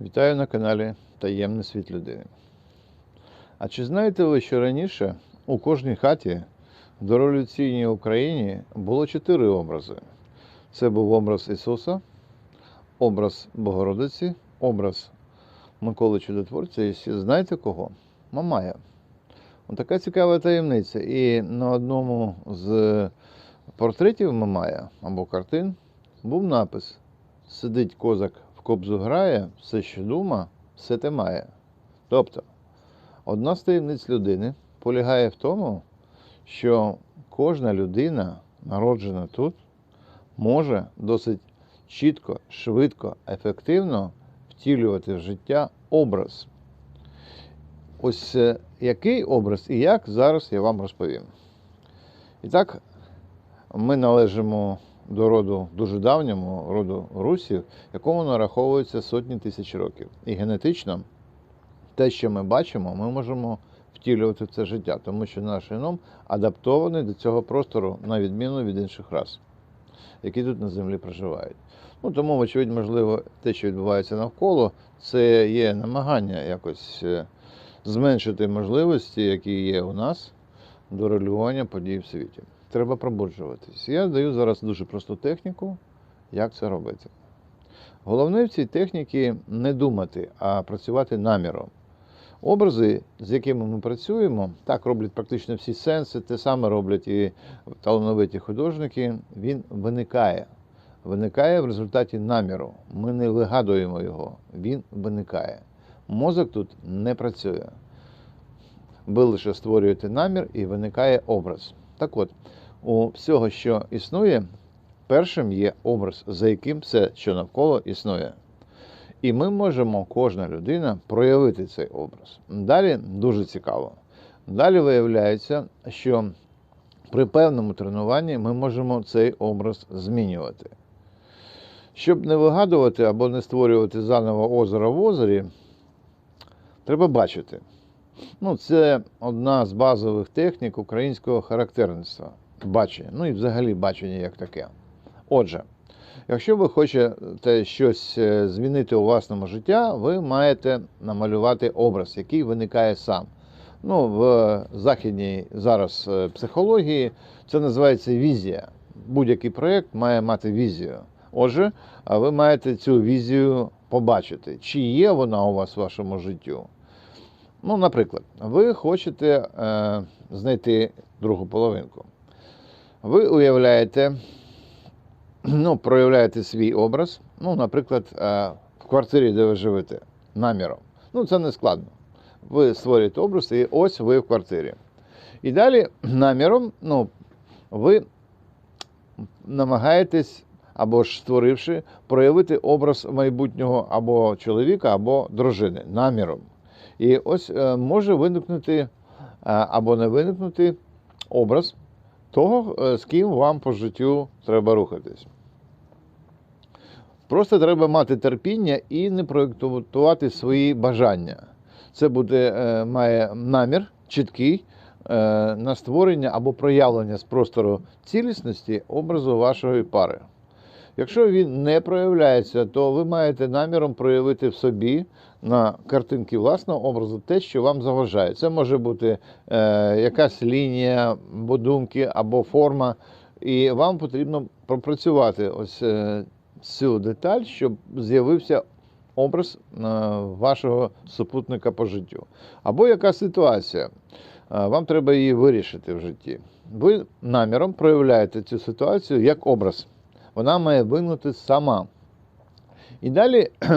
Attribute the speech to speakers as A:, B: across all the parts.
A: Вітаю на каналі Таємний світ людини. А чи знаєте ви, що раніше у кожній хаті в дореволюційній Україні було чотири образи? Це був образ Ісуса, образ Богородиці, образ Миколи Чудотворця і знаєте кого? Мамая. Така цікава таємниця. І на одному з портретів Мамая або картин був напис Сидить козак кобзу грає, все, що дума, все те має. Тобто, одна з таємниць людини полягає в тому, що кожна людина, народжена тут, може досить чітко, швидко, ефективно втілювати в життя образ. Ось е, який образ і як зараз я вам розповім. І так, ми належимо до роду дуже давньому, роду русів, якому нараховується сотні тисяч років. І генетично те, що ми бачимо, ми можемо втілювати в це життя, тому що наш геном адаптований до цього простору, на відміну від інших рас, які тут на землі проживають. Ну, тому, вочевидь, можливо, те, що відбувається навколо, це є намагання якось е, зменшити можливості, які є у нас до регулювання подій в світі. Треба пробуджуватись. Я даю зараз дуже просту техніку, як це робити. Головне в цій техніці не думати, а працювати наміром. Образи, з якими ми працюємо, так роблять практично всі сенси, те саме роблять і талановиті художники. Він виникає. Виникає в результаті наміру. Ми не вигадуємо його, він виникає. Мозок тут не працює. Ви лише створюєте намір і виникає образ. Так от, у всього, що існує, першим є образ, за яким все, що навколо існує. І ми можемо, кожна людина, проявити цей образ. Далі дуже цікаво. Далі виявляється, що при певному тренуванні ми можемо цей образ змінювати. Щоб не вигадувати або не створювати заново озеро в озері, треба бачити. Ну, це одна з базових технік українського характерництва бачення. Ну і взагалі бачення як таке. Отже, якщо ви хочете щось е, змінити у власному життя, ви маєте намалювати образ, який виникає сам. Ну, в західній зараз е, психології це називається візія. Будь-який проєкт має мати візію. Отже, ви маєте цю візію побачити, чи є вона у вас в вашому життю. Ну, наприклад, ви хочете е, знайти другу половинку. Ви уявляєте, ну, проявляєте свій образ, ну, наприклад, е, в квартирі, де ви живете, наміром. Ну, це не складно. Ви створюєте образ, і ось ви в квартирі. І далі наміром, ну, ви намагаєтесь, або ж створивши, проявити образ майбутнього або чоловіка, або дружини наміром. І ось е, може виникнути е, або не виникнути образ того, е, з ким вам по життю треба рухатись. Просто треба мати терпіння і не проєктувати свої бажання. Це буде, е, має намір чіткий е, на створення або проявлення з простору цілісності образу вашої пари. Якщо він не проявляється, то ви маєте наміром проявити в собі на картинки власного образу те, що вам заважає. Це може бути е, якась лінія, або думки, або форма. І вам потрібно пропрацювати ось е, цю деталь, щоб з'явився образ е, вашого супутника по життю. Або яка ситуація. Е, Вам треба її вирішити в житті. Ви наміром проявляєте цю ситуацію як образ вона має виникнути сама. І далі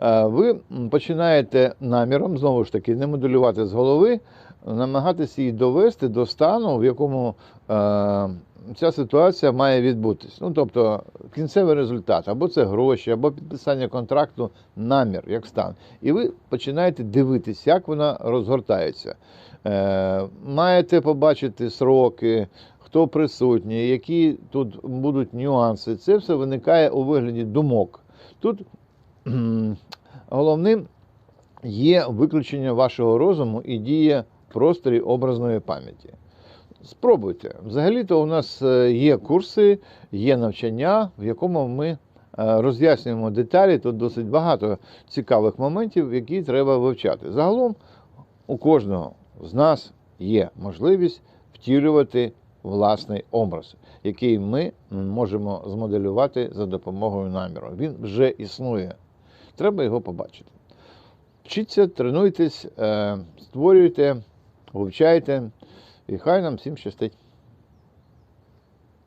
A: е, ви починаєте наміром, знову ж таки, не моделювати з голови, намагатися її довести до стану, в якому е, ця ситуація має відбутись. Ну, тобто кінцевий результат, або це гроші, або підписання контракту, намір, як стан. І ви починаєте дивитись, як вона розгортається. Е, Маєте побачити сроки, хто присутній, які тут будуть нюанси. Це все виникає у вигляді думок. Тут головним є виключення вашого розуму і дія просторі образної пам'яті. Спробуйте. Взагалі-то у нас е, є курси, є навчання, в якому ми роз'яснюємо деталі, тут досить багато цікавих моментів, які треба вивчати. Загалом у кожного з нас є можливість втілювати власний образ, який ми можемо змоделювати за допомогою наміру. Він вже існує. Треба його побачити. Вчіться, тренуйтесь, е, створюйте, вивчайте, і хай нам всім щастить.